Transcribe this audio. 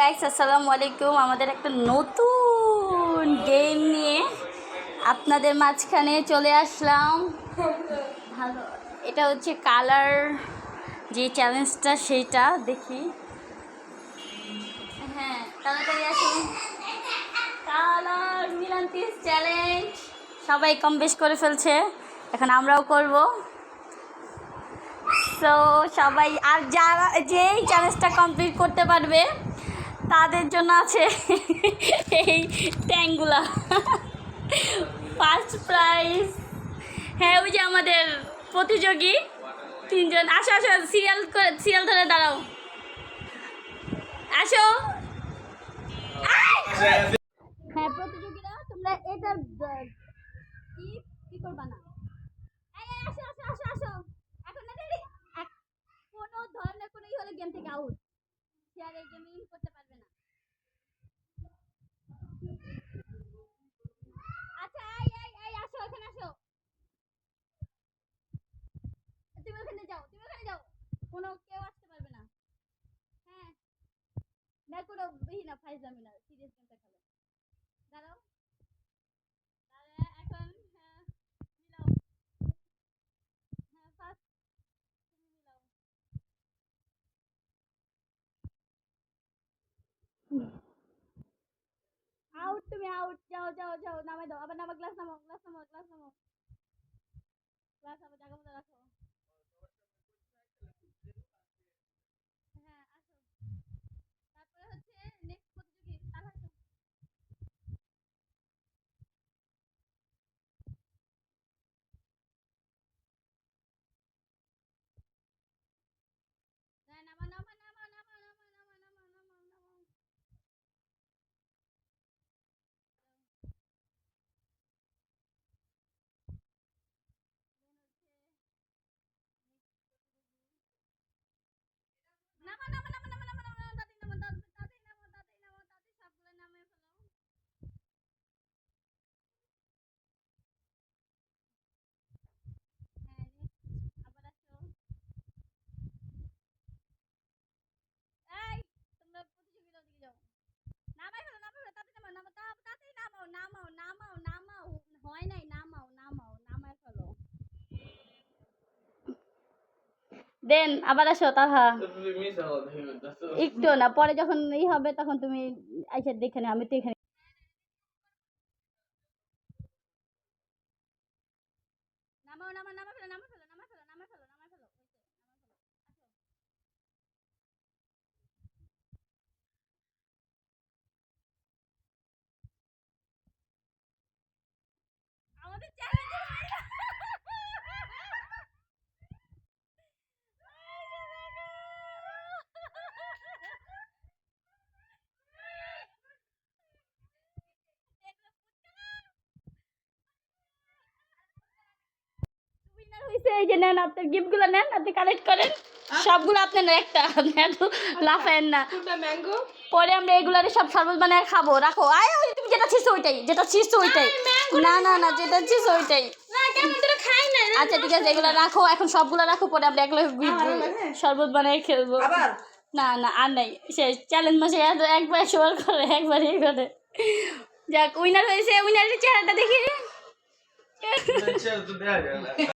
Guys আসসালামু আলাইকুম। আমাদের একটা নতুন গেম নিয়ে আপনাদের মাঝখানে চলে আসলাম। ভালো। এটা হচ্ছে কালার যে চ্যালেঞ্জটা সেইটা দেখি। হ্যাঁ তাড়াতাড়ি আসুন। কালার চ্যালেঞ্জ সবাই কম বেশ করে ফেলছে। এখন আমরাও করব। সো সবাই আর যারা, যেই চ্যালেঞ্জটা কমপ্লিট করতে পারবে তাদের জন্য আছে এই ট্যাঙ্গুলা। ফার্স্ট প্রাইজ হ্যাঁ ওই যে আমাদের প্রতিযোগী তিনজন। আসো আসো সিরিয়াল করে সিরিয়াল ধরে দাঁড়াও। আসো। হ্যাঁ প্রতিযোগীরা তোমরা এটার কি কি করবা না এই, এই, আসো আসো আসো আসো এখন না দেরি এক- কোনো ধরনের কোনো ই হলে গেম থেকে আউট সে আর এই ইন করতে পারবে না। আচ্ছা এই এই এই, আসো, এখানে আসো। তুমি ওখানে যাও, তুমি ওখানে যাও। কোনো কেউ আসতে পারবে না। হ্যাঁ। কোনো বিহি না ফাইজামি না সিরিয়াস গেমটা খেলো। দাঁড়াও তাহলে এখন হ্যাঁ মিলাও হ্যাঁ ফার্স্ট তুমি মিলাও আউট তুমি আউট যাও যাও যাও নামাই দাও আবার নামা গ্লাস নামাও গ্লাস নামাও গ্লাস নামাও গ্লাস আবার জায়গা মতো রাখো naman naman দেন আবার আসো তাহা। একটু না পরে যখন ই হবে তখন তুমি আইসা দেখে নে আমি তো এখানে নামাও নামা নামা এই যে নেন আপনার গিফটগুলো নেন আপনি কালেক্ট করেন। সবগুলো আপনার একটা এত লাফেন না। পরে আমরা এগুলারে সব শরবত বানায় খাব রাখো। আয় তুমি যেটা ছিস ওইটাই যেটা ছিস ওইটাই। না না না যেটা ছিস ওইটাই। না খাই না আচ্ছা ঠিক আছে এগুলো রাখো এখন সবগুলো রাখো পরে আমরা এগুলো শরবত বানায় খেলব। না না আর নাই। সে চ্যালেঞ্জ মাসে এত একবার শোয়ার করে একবার ইয়ে করে। যাক উইনার হয়েছে উইনারের চেহারাটা দেখি।